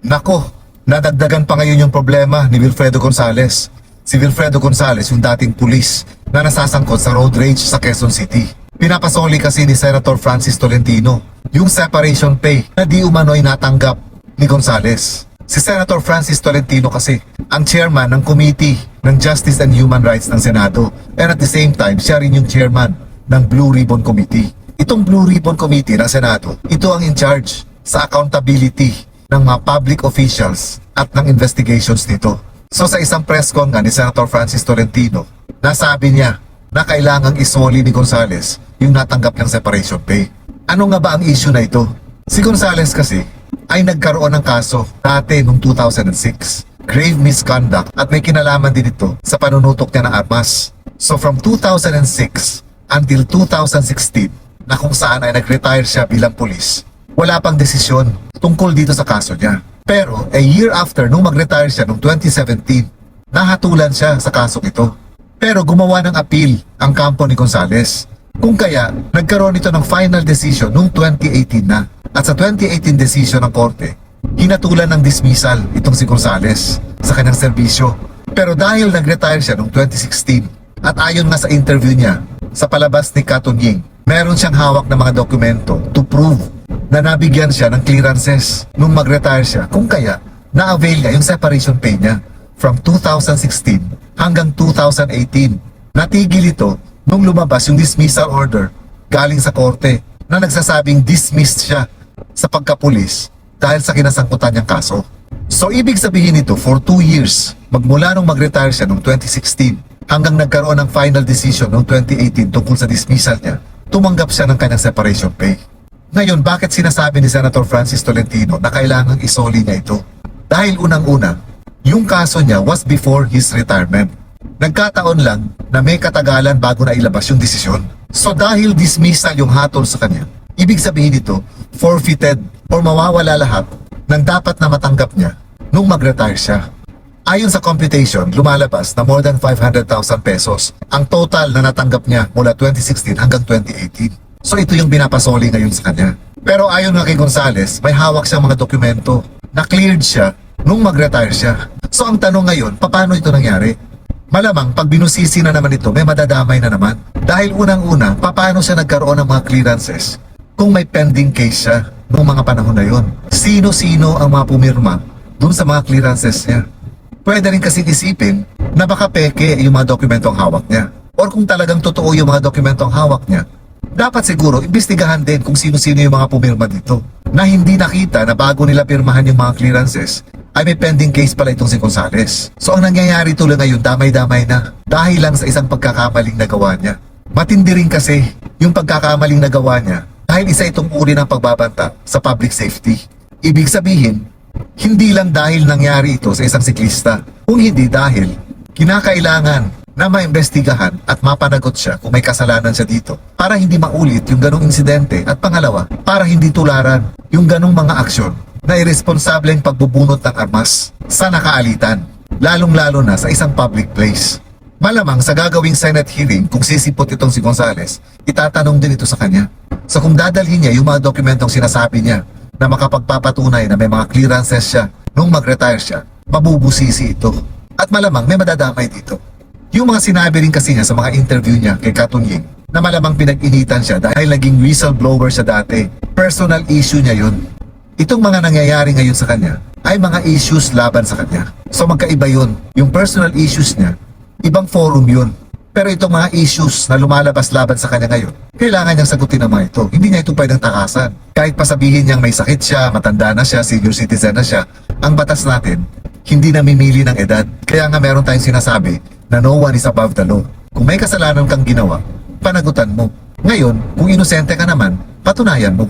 Nako, nadagdagan pa ngayon yung problema ni Wilfredo Gonzales. Si Wilfredo Gonzales, yung dating pulis na nasasangkot sa road rage sa Quezon City. Pinapasoli kasi ni Senator Francis Tolentino yung separation pay na di umano'y natanggap ni Gonzales. Si Senator Francis Tolentino kasi ang chairman ng Committee ng Justice and Human Rights ng Senado and at the same time siya rin yung chairman ng Blue Ribbon Committee. Itong Blue Ribbon Committee ng Senado, ito ang in charge sa accountability ng mga public officials at ng investigations nito. So sa isang press con nga ni Senator Francis Tolentino, nasabi niya na kailangang isoli ni Gonzales yung natanggap niyang separation pay. Ano nga ba ang issue na ito? Si Gonzales kasi ay nagkaroon ng kaso dati noong 2006. Grave misconduct at may kinalaman din ito sa panunutok niya ng armas. So from 2006 until 2016 na kung saan ay nag-retire siya bilang pulis, wala pang desisyon tungkol dito sa kaso niya. Pero a year after nung mag-retire siya noong 2017, nahatulan siya sa kasong ito. Pero gumawa ng appeal ang kampo ni Gonzales. Kung kaya, nagkaroon ito ng final decision noong 2018 na. At sa 2018 decision ng korte, hinatulan ng dismissal itong si Gonzales sa kanyang serbisyo. Pero dahil nag-retire siya noong 2016 at ayon nga sa interview niya sa palabas ni Katon Ying, meron siyang hawak na mga dokumento to prove na nabigyan siya ng clearances nung mag-retire siya kung kaya na-avail niya yung separation pay niya from 2016 hanggang 2018. Natigil ito nung lumabas yung dismissal order galing sa korte na nagsasabing dismissed siya sa pagkapulis dahil sa kinasangkutan niyang kaso. So ibig sabihin nito for 2 years magmula nung mag-retire siya noong 2016 hanggang nagkaroon ng final decision noong 2018 tungkol sa dismissal niya, tumanggap siya ng kanyang separation pay. Ngayon, bakit sinasabi ni Senator Francis Tolentino na kailangang isoli niya ito? Dahil unang-una, yung kaso niya was before his retirement. Nagkataon lang na may katagalan bago na ilabas yung desisyon. So dahil dismissal yung hatol sa kanya, ibig sabihin nito, forfeited or mawawala lahat ng dapat na matanggap niya nung mag-retire siya. Ayon sa computation, lumalabas na more than 500,000 pesos ang total na natanggap niya mula 2016 hanggang 2018. So ito yung binapasoli ngayon sa kanya. Pero ayon nga kay Gonzales, may hawak siyang mga dokumento na cleared siya nung mag-retire siya. So ang tanong ngayon, paano ito nangyari? Malamang pag binusisi na naman ito, may madadamay na naman. Dahil unang-una, paano siya nagkaroon ng mga clearances kung may pending case siya noong mga panahon na yon? Sino-sino ang mga pumirma dun sa mga clearances niya? Pwede rin kasi isipin na baka peke yung mga dokumentong hawak niya. Or kung talagang totoo yung mga dokumentong hawak niya, dapat siguro imbestigahan din kung sino-sino yung mga pumirma dito. Na hindi nakita na bago nila pirmahan yung mga clearances, ay may pending case pala itong si Gonzales. So ang nangyayari tuloy ngayon, damay-damay na dahil lang sa isang pagkakamaling nagawa niya. Matindi rin kasi yung pagkakamaling nagawa niya dahil isa itong uri ng pagbabanta sa public safety. Ibig sabihin, hindi lang dahil nangyari ito sa isang siklista, kung hindi dahil kinakailangan na maimbestigahan at mapanagot siya kung may kasalanan siya dito para hindi maulit yung ganong insidente at pangalawa, para hindi tularan yung ganong mga aksyon na irresponsableng pagbubunot ng armas sa nakaalitan, lalong-lalo na sa isang public place. Malamang sa gagawing Senate hearing kung sisipot itong si Gonzales, itatanong din ito sa kanya. So kung dadalhin niya yung mga dokumentong sinasabi niya na makapagpapatunay na may mga clearances siya nung mag-retire siya, mabubusisi ito. At malamang may madadamay dito. Yung mga sinabi rin kasi niya sa mga interview niya kay Katun Ying na malamang pinag-initan siya dahil naging whistleblower siya dati. Personal issue niya yun. Itong mga nangyayari ngayon sa kanya ay mga issues laban sa kanya. So magkaiba yun. Yung personal issues niya, ibang forum yun. Pero itong mga issues na lumalabas laban sa kanya ngayon, kailangan niyang sagutin ang mga ito. Hindi niya ito pwedeng takasan. Kahit pasabihin niyang may sakit siya, matanda na siya, senior citizen na siya, ang batas natin, hindi namimili ng edad. Kaya nga meron tayong sinasabi na no one is above the law. Kung may kasalanan kang ginawa, panagutan mo. Ngayon, kung inosente ka naman, patunayan mo.